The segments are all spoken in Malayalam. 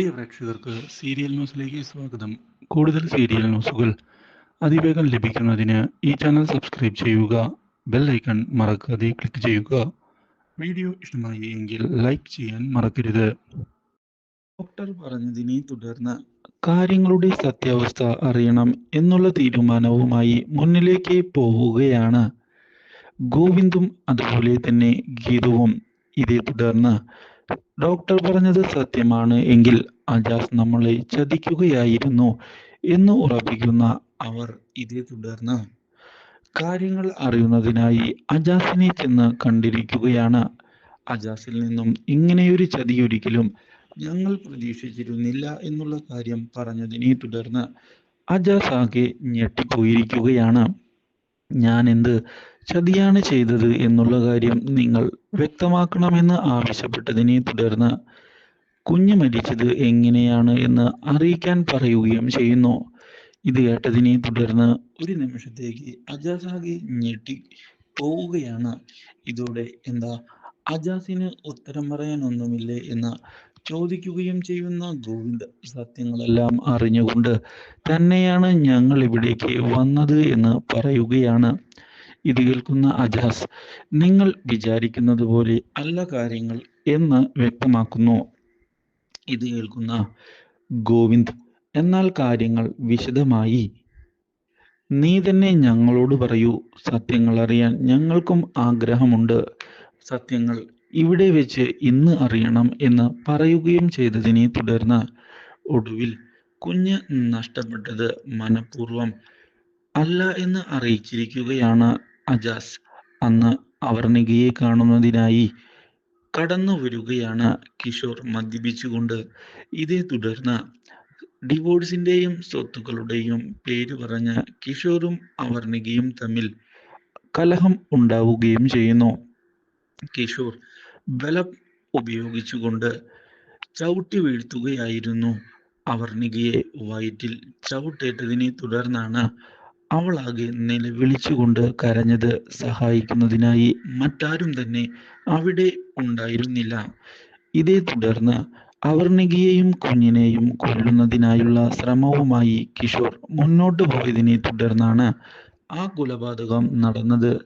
പ്രിയ പ്രേക്ഷകർക്ക് സീരിയൽ ന്യൂസിലേക്ക് സ്വാഗതം. കൂടുതൽ സീരിയൽ ന്യൂസുകൾ അതിവേഗം ലഭിക്കുന്നതിന് ഈ ചാനൽ സബ്സ്ക്രൈബ് ചെയ്യുക ബെൽ ഐക്കൺ മറക്കാതെ ക്ലിക്ക് ചെയ്യുക. വീഡിയോ ഇഷ്ടമായി എങ്കിൽ ലൈക്ക് ചെയ്യാൻ മറക്കരുത്. ഡോക്ടർ പറഞ്ഞതിനെ തുടർന്ന് കാര്യങ്ങളുടെ സത്യാവസ്ഥ അറിയണം എന്നുള്ള തീരുമാനവുമായി മുന്നിലേക്ക് പോവുകയാണ്. ഗോവിന്ദും അതുപോലെ തന്നെ ഗീതുവും ഇതേ തുടർന്ന് ഡോക്ടർ പറഞ്ഞത് സത്യമാണ് എങ്കിൽ അജാസ് നമ്മളെ ചതിക്കുകയായിരുന്നു എന്ന് ഉറപ്പിക്കുന്ന അവർ ഇതേ തുടർന്ന് കാര്യങ്ങൾ അറിയുന്നതിനായി അജാസിനെ ചെന്ന് കണ്ടിരിക്കുകയാണ്. അജാസിൽ നിന്നും ഇങ്ങനെയൊരു ചതി ഒരിക്കലും ഞങ്ങൾ പ്രതീക്ഷിച്ചിരുന്നില്ല എന്നുള്ള കാര്യം പറഞ്ഞതിനെ തുടർന്ന് അജാസ് ആകെ ഞെട്ടിപ്പോയിരിക്കുകയാണ്. ഞാൻ എന്ത് ചതിയാണ് ചെയ്തത് എന്നുള്ള കാര്യം നിങ്ങൾ വ്യക്തമാക്കണമെന്ന് ആവശ്യപ്പെട്ടതിനെ തുടർന്ന് കുഞ്ഞു മരിച്ചത് എങ്ങനെയാണ് എന്ന് അറിയിക്കാൻ പറയുകയും ചെയ്യുന്നു. ഇത് കേട്ടതിനെ തുടർന്ന് ഒരു നിമിഷത്തേക്ക് അജാസാകെ ഞെട്ടി പോവുകയാണ്. ഇതോടെ എന്താ അജാസിന് ഉത്തരം പറയാനൊന്നുമില്ലേ എന്ന് ചോദിക്കുകയും ചെയ്യുന്ന ഗോവിന്ദ് സത്യങ്ങളെല്ലാം അറിഞ്ഞുകൊണ്ട് തന്നെയാണ് ഞങ്ങൾ ഇവിടേക്ക് വന്നത് എന്ന് പറയുകയാണ്. ഇത് കേൾക്കുന്ന അജാസ് നിങ്ങൾ വിചാരിക്കുന്നത് പോലെ അല്ല കാര്യങ്ങൾ എന്ന് വ്യക്തമാക്കുന്നു. ഇത് കേൾക്കുന്ന ഗോവിന്ദ് എന്നാൽ കാര്യങ്ങൾ വിശദമായി. നീ തന്നെ ഞങ്ങളോട് പറയൂ. സത്യങ്ങൾ അറിയാൻ ഞങ്ങൾക്കും ആഗ്രഹമുണ്ട്. സത്യങ്ങൾ ഇവിടെ വെച്ച് ഇന്ന് അറിയണം എന്ന് പറയുകയും ചെയ്തതിനെ തുടർന്ന് ഒടുവിൽ കുഞ്ഞ് നഷ്ടപ്പെട്ടത് മനഃപൂർവം അല്ല എന്ന് അറിയിച്ചിരിക്കുകയാണ് അജാസ്. അന്ന് അവർണികയെ കാണുന്നതിനായി കടന്നു വരികയാണ് കിഷോർ മദ്യപിച്ചുകൊണ്ട്. ഇതേ തുടർന്ന് ഡിവോഴ്സിന്റെയും സ്വത്തുക്കളുടെയും പേര് പറഞ്ഞ് കിഷോറും അവർണികയും തമ്മിൽ കലഹം ഉണ്ടാവുകയും ചെയ്യുന്നു. കിഷോർ ബലം ഉപയോഗിച്ചുകൊണ്ട് ചവിട്ടി വീഴ്ത്തുകയായിരുന്നു അവർണികയെ. വയറ്റിൽ ചവിട്ടേറ്റതിനെ തുടർന്നാണ് അവളാകെ നിലവിളിച്ചുകൊണ്ട് കരഞ്ഞത്. സഹായിക്കുന്നതിനായി മറ്റാരും തന്നെ അവിടെ ഉണ്ടായിരുന്നില്ല. ഇതേ തുടർന്ന് അവർണികയെയും കുഞ്ഞിനെയും കൊല്ലുന്നതിനായുള്ള ശ്രമവുമായി കിഷോർ മുന്നോട്ട് പോയതിനെ തുടർന്നാണ് ആ കൊലപാതകം നടന്നത്.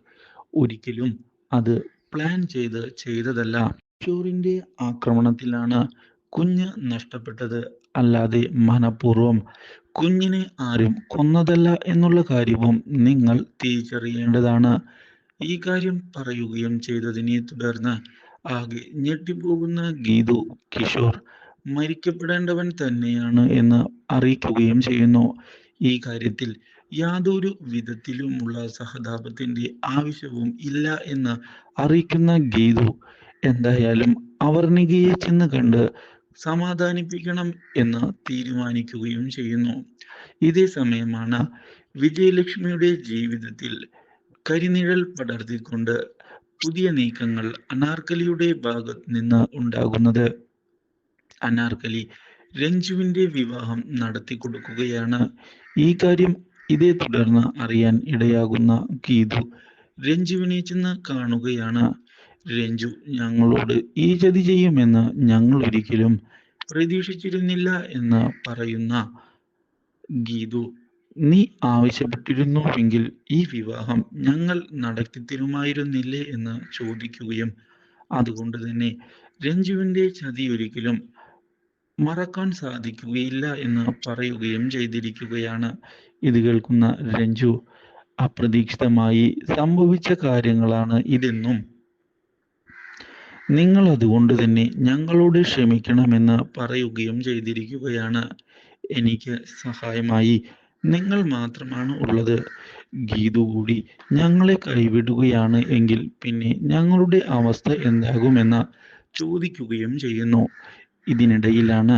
ഒരിക്കലും അത് പ്ലാൻ ചെയ്ത് ചെയ്തതല്ല. ഷൂറിന്റെ ആക്രമണത്തിലാണ് കുഞ്ഞ് നഷ്ടപ്പെട്ടത്. അല്ലാതെ മനപൂർവം കുഞ്ഞിനെ ആരും കൊന്നതല്ല എന്നുള്ള കാര്യവും നിങ്ങൾ തിരിച്ചറിയേണ്ടതാണ്. ഈ കാര്യം പറയുകയും ചെയ്തതിനെ തുടർന്ന് ആകെ ഞെട്ടിപ്പോകുന്ന ഗീതു കിഷോർ മരിക്കപ്പെടേണ്ടവൻ തന്നെയാണ് എന്ന് അറിയിക്കുകയും ചെയ്യുന്നു. ഈ കാര്യത്തിൽ യാതൊരു വിധത്തിലുമുള്ള സഹതാപത്തിന്റെ ആവശ്യവും ഇല്ല എന്ന് അറിയിക്കുന്ന ഗീതു എന്തായാലും അവർണികയെ ചെന്ന് കണ്ട് സമാധാനിപ്പിക്കണം എന്ന് തീരുമാനിക്കുകയും ചെയ്യുന്നു. ഇതേ സമയമാണ് വിജയലക്ഷ്മിയുടെ ജീവിതത്തിൽ കരിനിഴൽ പടർത്തിക്കൊണ്ട് പുതിയ നീക്കങ്ങൾ അനാർക്കലിയുടെ ഭാഗത്ത് നിന്ന് ഉണ്ടാകുന്നത്. അനാർക്കലി രഞ്ജുവിന്റെ വിവാഹം നടത്തി കൊടുക്കുകയാണ് ഈ കാര്യം ഇതേ തുടർന്ന് അറിയാൻ ഇടയാകുന്ന ഗീതു രഞ്ജുവിനെ ചെന്ന് കാണുകയാണ്. രഞ്ജു ഞങ്ങളോട് ഈ ചതി ചെയ്യുമെന്ന് ഞങ്ങൾ ഒരിക്കലും പ്രതീക്ഷിച്ചിരുന്നില്ല എന്ന് പറയുന്ന ഗീതു നീ ആവശ്യപ്പെട്ടിരുന്നുവെങ്കിൽ ഈ വിവാഹം ഞങ്ങൾ നടത്തി തരുമായിരുന്നില്ലേ? എന്ന് ചോദിക്കുകയും അതുകൊണ്ട് തന്നെ രഞ്ജുവിന്റെ ചതി ഒരിക്കലും മറക്കാൻ സാധിക്കുകയില്ല എന്ന് പറയുകയും ചെയ്തിരിക്കുകയാണ്. ഇത് കേൾക്കുന്ന രഞ്ജു അപ്രതീക്ഷിതമായി സംഭവിച്ച കാര്യങ്ങളാണ് ഇതെന്നും. നിങ്ങൾ അതുകൊണ്ട് തന്നെ ഞങ്ങളോട് ക്ഷമിക്കണമെന്ന് പറയുകയും ചെയ്തിരിക്കുകയാണ്. എനിക്ക് സഹായമായി നിങ്ങൾ മാത്രമാണ് ഉള്ളത്. ഗീതു കൂടി ഞങ്ങളെ കൈവിടുകയാണ് എങ്കിൽ പിന്നെ ഞങ്ങളുടെ അവസ്ഥ എന്താകുമെന്ന് ചോദിക്കുകയും ചെയ്യുന്നു. ഇതിനിടയിലാണ്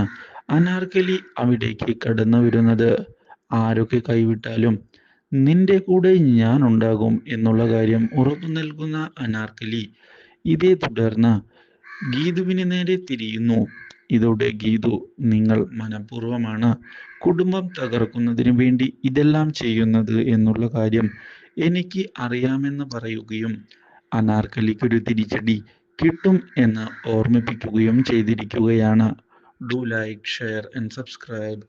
അനാർക്കലി അവിടേക്ക് കടന്നു വരുന്നത് ആരൊക്കെ കൈവിട്ടാലും നിന്റെ കൂടെ ഞാൻ ഉണ്ടാകും എന്നുള്ള കാര്യം ഉറപ്പു നൽകുന്ന അനാർക്കലി. ഇതേ തുടർന്ന് ഗീതുവിന് നേരെ തിരിയുന്നു. ഇതോടെ ഗീതു നിങ്ങൾ മനഃപൂർവമാണ് കുടുംബം തകർക്കുന്നതിന് വേണ്ടി ഇതെല്ലാം ചെയ്യുന്നത് എന്നുള്ള കാര്യം എനിക്ക് അറിയാമെന്ന് പറയുകയും അനാർക്കലിക്കൊരു തിരിച്ചടി കിട്ടും എന്ന് ഓർമ്മിപ്പിക്കുകയും ചെയ്തിരിക്കുകയാണ്. Do like share and subscribe